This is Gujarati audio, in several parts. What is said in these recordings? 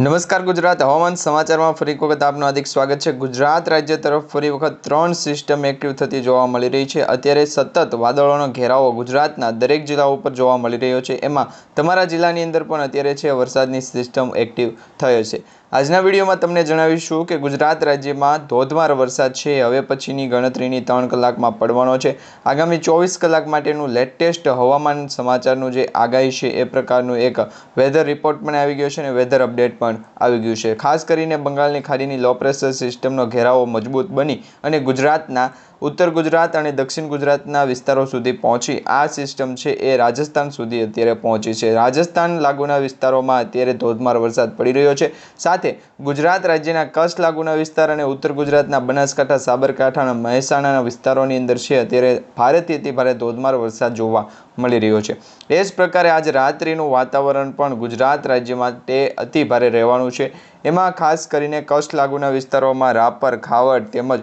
નમસ્કાર ગુજરાત. હવામાન સમાચારમાં ફરી એક વખત આપનું હાર્દિક સ્વાગત છે. ગુજરાત રાજ્ય તરફ ફરી વખત ત્રણ સિસ્ટમ એક્ટિવ થતી જોવા મળી રહી છે. અત્યારે સતત વાદળોનો ઘેરાવો ગુજરાતના દરેક જિલ્લાઓ ઉપર જોવા મળી રહ્યો છે. એમાં તમારા જિલ્લાની અંદર પણ અત્યારે છે વરસાદની સિસ્ટમ એક્ટિવ થયો છે. આજના વિડીયોમાં તમને જણાવીશું કે ગુજરાત રાજ્યમાં ધોધમાર વરસાદ છે. હવે પછીની ગણતરીની ત્રણ કલાકમાં પડવાનો છે. આગામી ચોવીસ કલાક માટેનું લેટેસ્ટ હવામાન સમાચારનું જે આગાહી છે એ પ્રકારનું એક વેધર રિપોર્ટ પણ આવી ગયો છે અને વેધર અપડેટ પણ આવી ગયું છે. ખાસ કરીને બંગાળની ખાડીની લો પ્રેશર સિસ્ટમનો ઘેરાવો મજબૂત બની અને ગુજરાતના ઉત્તર ગુજરાત અને દક્ષિણ ગુજરાતના વિસ્તારો સુધી પહોંચી આ સિસ્ટમ છે એ રાજસ્થાન સુધી અત્યારે પહોંચી છે. રાજસ્થાન લાગુના વિસ્તારોમાં અત્યારે ધોધમાર વરસાદ પડી રહ્યો છે. સાથે ગુજરાત રાજ્યના કચ્છ લાગુના વિસ્તાર અને ઉત્તર ગુજરાતના બનાસકાંઠા, સાબરકાંઠા અને મહેસાણાના વિસ્તારોની અંદર છે અત્યારે ભારેથી અતિ ભારે ધોધમાર વરસાદ જોવા મળી રહ્યો છે. એ જ પ્રકારે આજ રાત્રિનું વાતાવરણ પણ ગુજરાત રાજ્ય માટે અતિ ભારે રહેવાનું છે. એમાં ખાસ કરીને કચ્છ લાગુના વિસ્તારોમાં રાપર, ખાવડ તેમજ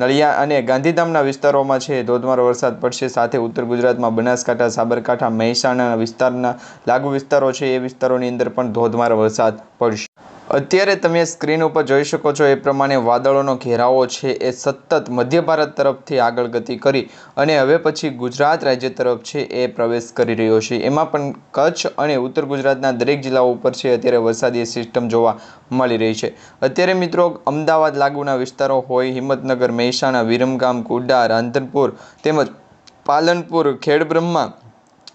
નળિયા અને ગાંધીધામના વિસ્તારોમાં છે. ધોધમાર વરસાદ પડશે. સાથે ઉત્તર ગુજરાતમાં બનાસકાંઠા, સાબરકાંઠા મહેસાણા વિસ્તારના લાગુ વિસ્તારો છે. એ વિસ્તારોની અંદર પણ ધોધમાર વરસાદ પડશે. અત્યારે તમે સ્ક્રીન ઉપર જોઈ શકો છો એ પ્રમાણે વાદળોનો ઘેરાવો છે. એ સતત મધ્ય ભારત તરફથી આગળ ગતિ કરી અને હવે પછી ગુજરાત રાજ્ય તરફ છે એ પ્રવેશ કરી રહ્યો છે. એમાં પણ કચ્છ અને ઉત્તર ગુજરાતના દરેક જિલ્લાઓ ઉપર છે અત્યારે વરસાદી સિસ્ટમ જોવા મળી રહી છે. અત્યારે મિત્રો અમદાવાદ લાગુના વિસ્તારો હોય, હિંમતનગર, મહેસાણા, વિરમગામ, કુડા, રાંધનપુર તેમજ પાલનપુર, ખેડબ્રહ્મા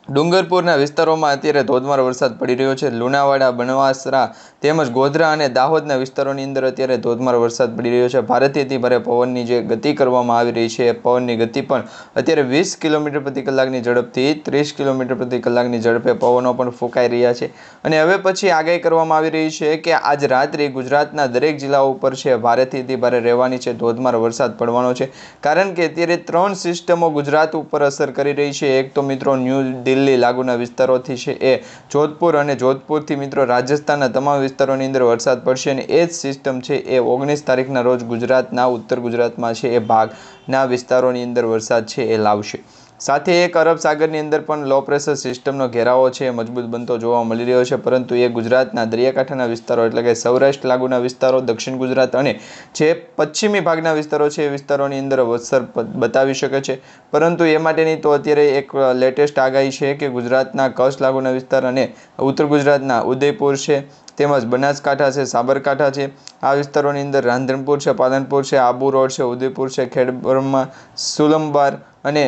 ડુંગરપુરના વિસ્તારોમાં અત્યારે ધોધમાર વરસાદ પડી રહ્યો છે. લુણાવાડા બનવાસરા તેમજ ગોધરા અને દાહોદના વિસ્તારોની અંદર અત્યારે ધોધમાર વરસાદ પડી રહ્યો છે. ભારેથી ભારે પવનની જે ગતિ કરવામાં આવી રહી છે પવનની ગતિ પણ અત્યારે વીસ કિલોમીટર પ્રતિ કલાકની ઝડપથી ત્રીસ કિલોમીટર પ્રતિ કલાકની ઝડપે પવનો પણ ફૂંકાઈ રહ્યા છે. અને હવે પછી આગાહી કરવામાં આવી રહી છે કે આજ રાત્રે ગુજરાતના દરેક જિલ્લાઓ ઉપર છે ભારેથી ભારે રહેવાની છે, ધોધમાર વરસાદ પડવાનો છે. કારણ કે અત્યારે ત્રણ સિસ્ટમો ગુજરાત ઉપર અસર કરી રહી છે. એક તો મિત્રો ન્યૂ દિલ્હી લાગુના વિસ્તારોથી છે. એ જોધપુર અને જોધપુરથી મિત્રો રાજસ્થાનના તમામ વિસ્તારોની અંદર વરસાદ પડશે અને એ જ સિસ્ટમ છે એ ઓગણીસ તારીખના રોજ ગુજરાતના ઉત્તર ગુજરાતમાં છે. એ ભાગના વિસ્તારોની અંદર વરસાદ છે એ લાવશે. સાથે એક અરબ સાગરની અંદર પણ લો પ્રેશર સિસ્ટમનો ઘેરાવો છે મજબૂત બનતો જોવા મળી રહ્યો છે, પરંતુ એ ગુજરાતના દરિયાકાંઠાના વિસ્તારો એટલે કે સૌરાષ્ટ્ર લાગુના વિસ્તારો, દક્ષિણ ગુજરાત અને જે પશ્ચિમી ભાગના વિસ્તારો છે, એ વિસ્તારોની અંદર અસર બતાવી શકે છે. પરંતુ એ માટેની તો અત્યારે એક લેટેસ્ટ આગાહી છે કે ગુજરાતના કચ્છ લાગુના વિસ્તાર અને ઉત્તર ગુજરાતના ઉદયપુર છે, તેમજ બનાસકાંઠા છે, સાબરકાંઠા છે. આ વિસ્તારોની અંદર રાંધણપુર છે, પાલનપુર છે, આબુ રોડ છે, ઉદયપુર છે, ખેડબ્રહ્મા, સુલંબાર અને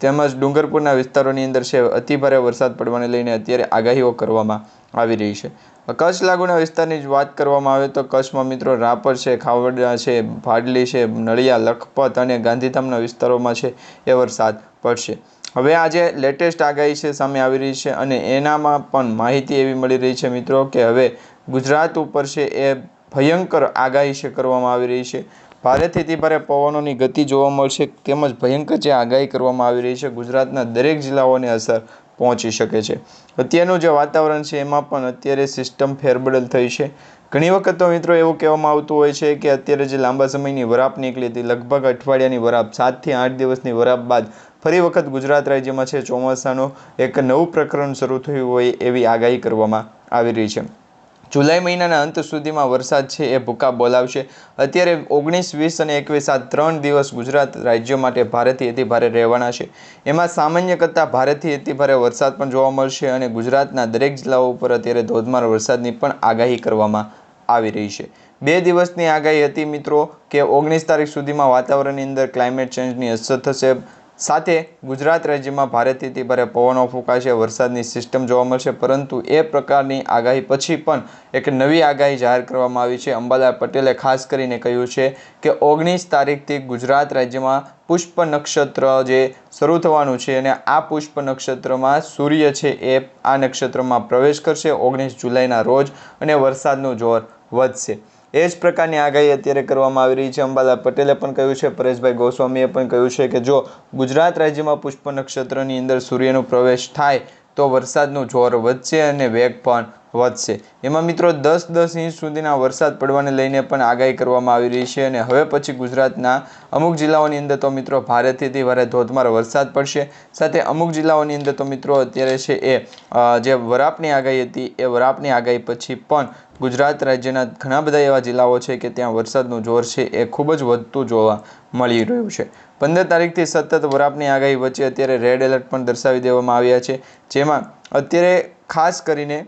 તેમજ ડુંગરપુરના વિસ્તારોની અંદર છે, અતિભારે વરસાદ પડવાને લઈને અત્યારે આગાહીઓ કરવામાં આવી રહી છે. કચ્છ લાગુના વિસ્તારની જ વાત કરવામાં આવે તો કચ્છમાં મિત્રો રાપર છે, ખાવડા છે, ભાડલી છે, નળિયા, લખપત અને ગાંધીધામના વિસ્તારોમાં છે એ વરસાદ પડશે. હવે આજે લેટેસ્ટ આગાહી છે, સામે આવી રહી છે અને એનામાં પણ માહિતી એવી મળી રહી છે મિત્રો કે હવે ગુજરાત ઉપર છે એ ભયંકર આગાહી છે, કરવામાં આવી રહી છે. ભારેથી અતિ ભારે પવનોની ગતિ જોવા મળશે, તેમજ ભયંકર જે આગાહી કરવામાં આવી રહી છે, ગુજરાતના દરેક જિલ્લાઓને અસર પહોંચી શકે છે. અત્યારનું જે વાતાવરણ છે, એમાં પણ અત્યારે સિસ્ટમ ફેરબદલ થઈ છે. ઘણી વખત તો મિત્રો એવું કહેવામાં આવતું હોય છે કે અત્યારે જે લાંબા સમયની વરાપ નીકળી હતી, લગભગ અઠવાડિયાની વરાપ સાતથી આઠ દિવસની વરાપ બાદ ફરી વખત ગુજરાત રાજ્યમાં છે, ચોમાસાનું એક નવું પ્રકરણ શરૂ થયું હોય એવી આગાહી કરવામાં આવી રહી છે. જુલાઈ મહિનાના અંત સુધીમાં વરસાદ છે એ ભૂકા બોલાવશે. અત્યારે ઓગણીસ, વીસ અને એકવીસ આ ત્રણ દિવસ ગુજરાત રાજ્ય માટે ભારેથી અતિભારે રહેવાના છે. એમાં સામાન્ય કરતાં ભારેથી અતિભારે વરસાદ પણ જોવા મળશે અને ગુજરાતના દરેક જિલ્લાઓ ઉપર અત્યારે ધોધમાર વરસાદની પણ આગાહી કરવામાં આવી રહી છે. બે દિવસની આગાહી હતી મિત્રો કે ઓગણીસ તારીખ સુધીમાં વાતાવરણની અંદર ક્લાઇમેટ ચેન્જની અસર થશે. સાથે ગુજરાત રાજ્યમાં ભારેથી ભારે પવનો ફૂંકાશે, વરસાદની સિસ્ટમ જોવા મળશે, પરંતુ એ પ્રકારની આગાહી પછી પણ એક નવી આગાહી જાહેર કરવામાં આવી છે. અંબાલાલ પટેલે ખાસ કરીને કહ્યું છે કે ઓગણીસ તારીખથી ગુજરાત રાજ્યમાં પુષ્પ નક્ષત્ર જે શરૂ થવાનું છે અને આ પુષ્પ નક્ષત્રમાં સૂર્ય છે એ આ નક્ષત્રમાં પ્રવેશ કરશે. ઓગણીસ જુલાઈના રોજ અને વરસાદનું જોર વધશે. એ જ પ્રકારની આગાહી અત્યારે કરવામાં આવી રહી છે. અંબાલાલ પટેલે પણ કહ્યું છે, પરેશભાઈ ગોસ્વામીએ પણ કહ્યું છે કે જો ગુજરાત રાજ્યમાં પુષ્પ નક્ષત્રની અંદર સૂર્યનો પ્રવેશ થાય તો વરસાદનું જોર વધશે અને વેગ પણ વધશે. એમાં મિત્રો દસ દસ ઇંચ સુધીના વરસાદ પડવાને લઈને પણ આગાહી કરવામાં આવી રહી છે અને હવે પછી ગુજરાતના અમુક જિલ્લાઓની અંદર તો મિત્રો ભારેથી ભારે ધોધમાર વરસાદ પડશે. સાથે અમુક જિલ્લાઓની અંદર તો મિત્રો અત્યારે છે એ જે વરાપની આગાહી હતી, એ વરાપની આગાહી પછી પણ ગુજરાત રાજ્યના ઘણા બધા એવા જિલ્લાઓ છે કે ત્યાં વરસાદનું જોર છે એ ખૂબ જ વધતું જોવા મળી રહ્યું છે. પંદર તારીખથી સતત વરાપની આગાહી વચ્ચે અત્યારે રેડ એલર્ટ પણ દર્શાવી દેવામાં આવ્યા છે. જેમાં અત્યારે ખાસ કરીને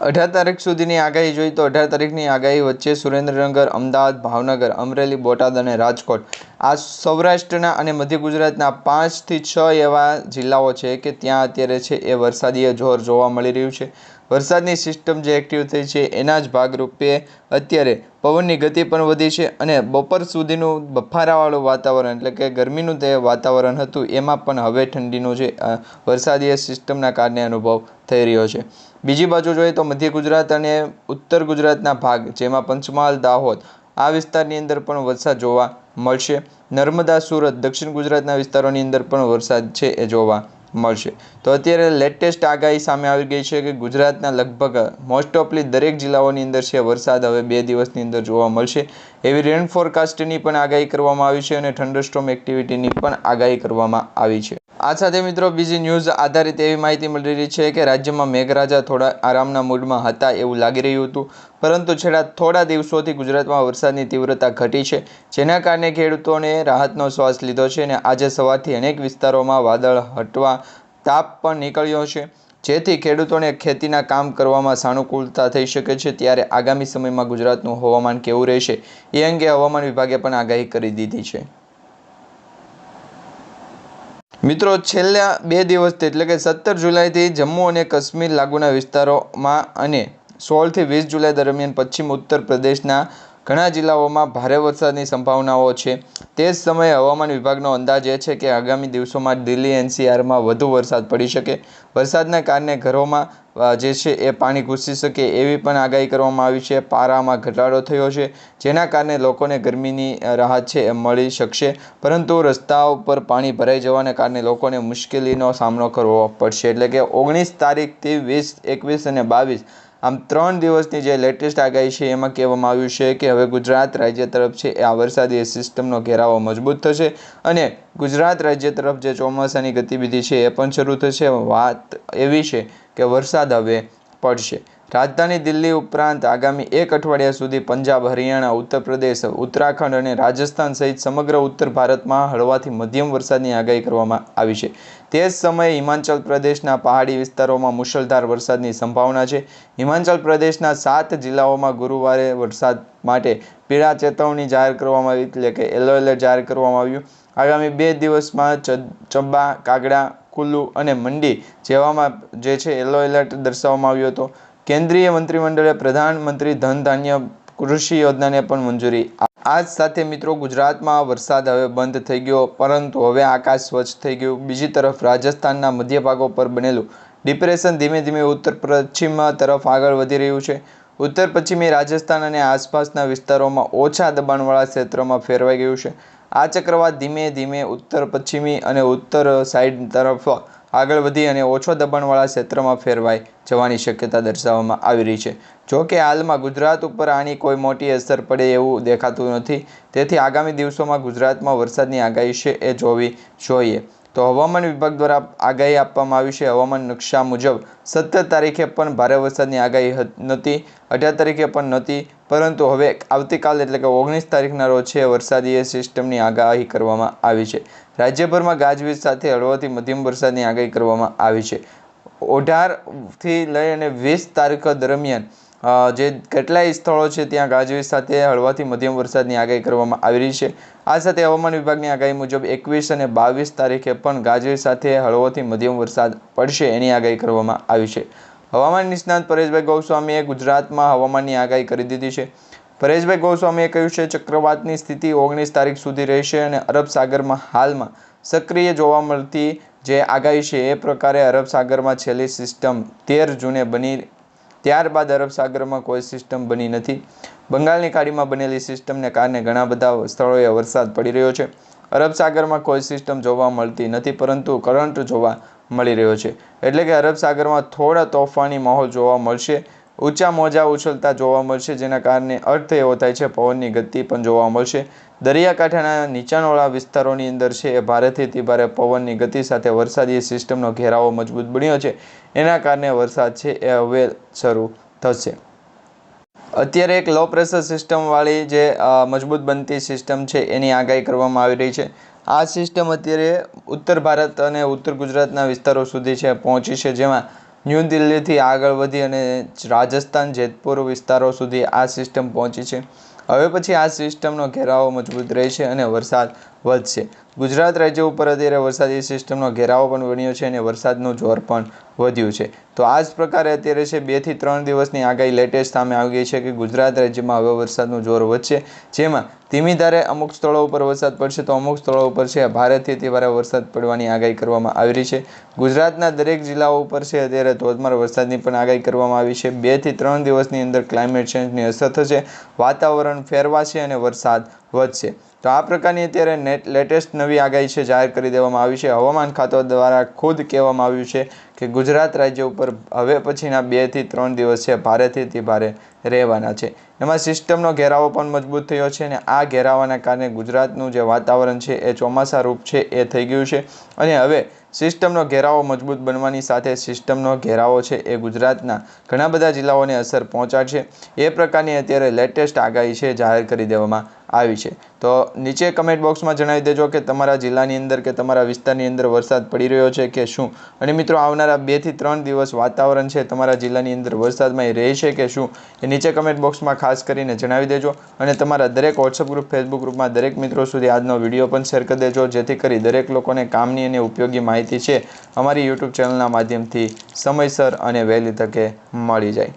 અઢાર તારીખ સુધીની આગાહી જોઈએ તો અઢાર તારીખની આગાહી વચ્ચે સુરેન્દ્રનગર, અમદાવાદ, ભાવનગર, અમરેલી, બોટાદ અને રાજકોટ. આ સૌરાષ્ટ્રના અને મધ્ય ગુજરાતના પાંચથી છ એવા જિલ્લાઓ છે કે ત્યાં અત્યારે છે એ વરસાદીય જોર જોવા મળી રહ્યું છે. વરસાદની સિસ્ટમ જે એક્ટિવ થઈ છે એના જ ભાગરૂપે અત્યારે પવનની ગતિ પણ વધી છે અને બપોર સુધીનું બફારાવાળું વાતાવરણ એટલે કે ગરમીનું તે વાતાવરણ હતું એમાં પણ હવે ઠંડીનો જે વરસાદીય સિસ્ટમના કારણે અનુભવ થઈ રહ્યો છે. બીજી બાજુ જોઈએ તો મધ્ય ગુજરાત અને ઉત્તર ગુજરાતના ભાગ, જેમાં પંચમહાલ, દાહોદ આ વિસ્તારની અંદર પણ વરસાદ જોવા મળશે. નર્મદા, સુરત, દક્ષિણ ગુજરાતના વિસ્તારોની અંદર પણ વરસાદ છે એ જોવા મળશે. તો અત્યારે લેટેસ્ટ આગાહી સામે આવી ગઈ છે કે ગુજરાતના લગભગ મોસ્ટ ઓફલી દરેક જિલ્લાઓની અંદર છે વરસાદ હવે બે દિવસની અંદર જોવા મળશે. એવી રેન ફોરકાસ્ટની પણ આગાહી કરવામાં આવી છે અને થંડરસ્ટોમ એક્ટિવિટીની પણ આગાહી કરવામાં આવી છે. આ સાથે મિત્રો બીજી ન્યૂઝ આધારિત એવી માહિતી મળી રહી છે કે રાજ્યમાં મેઘરાજા થોડા આરામના મૂડમાં હતા એવું લાગી રહ્યું હતું. પરંતુ છેલ્લા થોડા દિવસોથી ગુજરાતમાં વરસાદની તીવ્રતા ઘટી છે, જેના કારણે ખેડૂતોને રાહતનો શ્વાસ લીધો છે અને આજે સવારથી અનેક વિસ્તારોમાં વાદળ હટવા તાપ પણ નીકળ્યો છે. જેથી ખેડૂતોને ખેતીના કામ કરવામાં સાનુકૂળતા થઈ શકે છે ત્યારે આગામી સમયમાં ગુજરાતનું હવામાન કેવું રહેશે એ અંગે હવામાન વિભાગે પણ આગાહી કરી દીધી છે. મિત્રો, છેલ્લા બે દિવસથી, એટલે કે સત્તર જુલાઈથી જમ્મુ અને કાશ્મીર લાગુના વિસ્તારોમાં અને સોળથી વીસ જુલાઈ દરમિયાન પશ્ચિમ ઉત્તર પ્રદેશના ઘણા જિલ્લાઓમાં ભારે વરસાદની સંભાવનાઓ છે. તે જ સમયે હવામાન વિભાગનો અંદાજ એ છે કે આગામી દિવસોમાં દિલ્હી, એનસીઆરમાં વધુ વરસાદ પડી શકે. વરસાદના કારણે ઘરોમાં જે છે એ પાણી ઘૂસી શકે એવી પણ આગાહી કરવામાં આવી છે. પારામાં ઘટાડો થયો છે, જેના કારણે લોકોને ગરમીની રાહત છે એ મળી શકશે. પરંતુ રસ્તા ઉપર પાણી ભરાઈ જવાને કારણે લોકોને મુશ્કેલીનો સામનો કરવો પડશે. એટલે કે ઓગણીસ તારીખથી વીસ, એકવીસ અને બાવીસ આમ ત્રણ દિવસની જે લેટેસ્ટ આગાહી છે, એમાં કહેવામાં આવ્યું છે કે હવે ગુજરાત રાજ્ય તરફ છે આ વરસાદી સિસ્ટમનો ઘેરાવો મજબૂત થશે અને ગુજરાત રાજ્ય તરફ જે ચોમાસાની ગતિવિધિ છે, એ પણ શરૂ થશે. વાત એવી છે કે વરસાદ હવે પડશે. રાજધાની દિલ્હી ઉપરાંત આગામી એક અઠવાડિયા સુધી પંજાબ, હરિયાણા, ઉત્તર પ્રદેશ, ઉત્તરાખંડ અને રાજસ્થાન સહિત સમગ્ર ઉત્તર ભારતમાં હળવાથી મધ્યમ વરસાદની આગાહી કરવામાં આવી છે. તે જ સમયે હિમાચલ પ્રદેશના પહાડી વિસ્તારોમાં મુશળધાર વરસાદની સંભાવના છે. હિમાચલ પ્રદેશના સાત જિલ્લાઓમાં ગુરુવારે વરસાદ માટે પીળા ચેતવણી જાહેર કરવામાં આવી એટલે કે યલો એલર્ટ જાહેર કરવામાં આવ્યું. આગામી બે દિવસમાં ચંબા, કાગડા, કુલ્લુ અને મંડી જેવામાં જે છે યલો એલર્ટ દર્શાવવામાં આવ્યો હતો. કેન્દ્રીય મંત્રીમંડળે પ્રધાનમંત્રી ધન ધાન્ય કૃષિ યોજનાને પણ મંજૂરી આ જ સાથે મિત્રો ગુજરાતમાં વરસાદ હવે બંધ થઈ ગયો, પરંતુ હવે આકાશ સ્વચ્છ થઈ ગયું. બીજી તરફ રાજસ્થાનના મધ્ય ભાગો પર બનેલું ડિપ્રેશન ધીમે ધીમે ઉત્તર પશ્ચિમ તરફ આગળ વધી રહ્યું છે. ઉત્તર પશ્ચિમી રાજસ્થાન અને આસપાસના વિસ્તારોમાં ઓછા દબાણવાળા ક્ષેત્રમાં ફેરવાઈ ગયું છે. આ ચક્રવાત ધીમે ધીમે ઉત્તર પશ્ચિમી અને ઉત્તર સાઈડ તરફ આગળ વધી અને ઓછો દબાણવાળા ક્ષેત્રમાં ફેરવાય જવાની શક્યતા દર્શાવવામાં આવી રહી છે. જો કે હાલમાં ગુજરાત ઉપર આની કોઈ મોટી અસર પડે એવું દેખાતું નથી. તેથી આગામી દિવસોમાં ગુજરાતમાં વરસાદની આગાહી છે એ જોવી જોઈએ. તો હવામાન વિભાગ દ્વારા આગાહી આપવામાં આવી છે. હવામાન નકશા મુજબ સત્તર તારીખે પણ ભારે વરસાદની આગાહી નહોતી. અઢાર તારીખે પણ નહોતી. પરંતુ હવે આવતીકાલ એટલે કે ઓગણીસ તારીખના રોજ છે, વરસાદી સિસ્ટમની આગાહી કરવામાં આવી છે. રાજ્યભરમાં ગાજવીજ સાથે હળવાથી મધ્યમ વરસાદની આગાહી કરવામાં આવી છે. અઢારથી લઈ અને વીસ તારીખ દરમિયાન જે કેટલાય સ્થળો છે ત્યાં ગાજવીજ સાથે હળવાથી મધ્યમ વરસાદની આગાહી કરવામાં આવી રહી છે. આ સાથે હવામાન વિભાગની આગાહી મુજબ એકવીસ અને બાવીસ તારીખે પણ ગાજવીજ સાથે હળવોથી મધ્યમ વરસાદ પડશે એની આગાહી કરવામાં આવી છે. હવામાન નિષ્ણાત પરેશભાઈ ગોસ્વામીએ ગુજરાતમાં હવામાનની આગાહી કરી દીધી છે. પરેશભાઈ ગૌસ્વામીએ કહ્યું છે, ચક્રવાતની સ્થિતિ ઓગણીસ તારીખ સુધી રહેશે અને અરબ સાગરમાં હાલમાં સક્રિય જોવા મળતી જે આગાહી છે, એ પ્રકારે અરબ સાગરમાં છેલ્લી સિસ્ટમ તેર જૂને બની ત્યારબાદ અરબ સાગરમાં કોઈ સિસ્ટમ બની નથી. બંગાળની ખાડીમાં બનેલી સિસ્ટમને કારણે ઘણા બધા સ્થળોએ વરસાદ પડી રહ્યો છે. અરબ સાગરમાં કોઈ સિસ્ટમ જોવા મળતી નથી, પરંતુ કરંટ જોવા મળી રહ્યો છે. એટલે કે અરબ સાગરમાં થોડા તોફાની માહોલ જોવા મળશે. ઊંચા મોજા ઉછળતા જોવા મળશે, જેના કારણે અર્થ એવો થાય છે, પવનની ગતિ પણ જોવા મળશે. દરિયાકાંઠાના નીચાણવાળા વિસ્તારોની અંદર છે એ ભારેથી ભારે પવનની ગતિ સાથે વરસાદી સિસ્ટમનો ઘેરાવો મજબૂત બન્યો છે. એના કારણે વરસાદ છે એ હવે શરૂ થશે. અત્યારે એક લો પ્રેશર સિસ્ટમવાળી જે મજબૂત બનતી સિસ્ટમ છે એની આગાહી કરવામાં આવી રહી છે. આ સિસ્ટમ અત્યારે ઉત્તર ભારત અને ઉત્તર ગુજરાતના વિસ્તારો સુધી છે પહોંચી છે, જેમાં ન્યૂ દિલ્હીથી આગળ વધી અને રાજસ્થાન જેતપુર વિસ્તારો સુધી આ સિસ્ટમ પહોંચી છે. હવે પછી આ સિસ્ટમનો ઘેરાવો મજબૂત રહેશે અને વરસાદ વધશે. ગુજરાત રાજ્ય ઉપર અત્યારે વરસાદી સિસ્ટમનો ઘેરાવો પણ બન્યો છે અને વરસાદનું જોર પણ વધ્યું છે. તો આ જ પ્રકારે અત્યારે છે બેથી ત્રણ દિવસની આગાહી લેટેસ્ટ સામે આવી ગઈ છે કે ગુજરાત રાજ્યમાં હવે વરસાદનું જોર વધશે. જેમાં ધીમી ધારે અમુક સ્થળો ઉપર વરસાદ પડશે તો અમુક સ્થળો ઉપર છે ભારેથી અતિ ભારે વરસાદ પડવાની આગાહી કરવામાં આવી રહી છે. ગુજરાતના દરેક જિલ્લાઓ ઉપર છે અત્યારે ધોધમાર વરસાદની પણ આગાહી કરવામાં આવી છે. બેથી ત્રણ દિવસની અંદર ક્લાઇમેટ ચેન્જની અસર થશે. વાતાવરણ ફેરવાશે અને વરસાદ વધશે. તો આ પ્રકારની અત્યારે નેટ લેટેસ્ટ નવી આગાહી છે, જાહેર કરી દેવામાં આવી છે. હવામાન ખાતા દ્વારા ખુદ કહેવામાં આવ્યું છે કે ગુજરાત રાજ્ય ઉપર હવે પછીના બેથી ત્રણ દિવસ છે ભારેથી ભારે રહેવાના છે. એમાં સિસ્ટમનો ઘેરાવો પણ મજબૂત થયો છે અને આ ઘેરાવાના કારણે ગુજરાતનું જે વાતાવરણ છે એ ચોમાસા રૂપ છે એ થઈ ગયું છે. અને હવે સિસ્ટમનો ઘેરાવો મજબૂત બનવાની સાથે સિસ્ટમનો ઘેરાવો છે એ ગુજરાતના ઘણા બધા જિલ્લાઓને અસર પહોંચાડશે. એ પ્રકારની અત્યારે લેટેસ્ટ આગાહી છે જાહેર કરી દેવામાં આવી છે. તો નીચે કમેન્ટ બોક્સમાં જણાવી દેજો કે તમારા જિલ્લાની અંદર કે તમારા વિસ્તારની અંદર વરસાદ પડી રહ્યો છે કે શું? અને મિત્રો, આવનારા બેથી ત્રણ દિવસ વાતાવરણ છે તમારા જિલ્લાની અંદર વરસાદમાં રહેશે કે શું? એ નીચે કમેન્ટ બોક્સમાં ખાસ કરીને જણાવી દેજો. અને તમારા દરેક વોટ્સઅપ ગ્રુપ ફેસબુક ગ્રુપમાં દરેક મિત્રો સુધી આજનો વીડિયો પણ શેર કરી દેજો. જેથી કરી દરેક લોકોને કામની અને ઉપયોગી માહિતી છે. અમારી યુટ્યુબ ચેનલના માધ્યમથી સમયસર અને વહેલી તકે મળી જાય.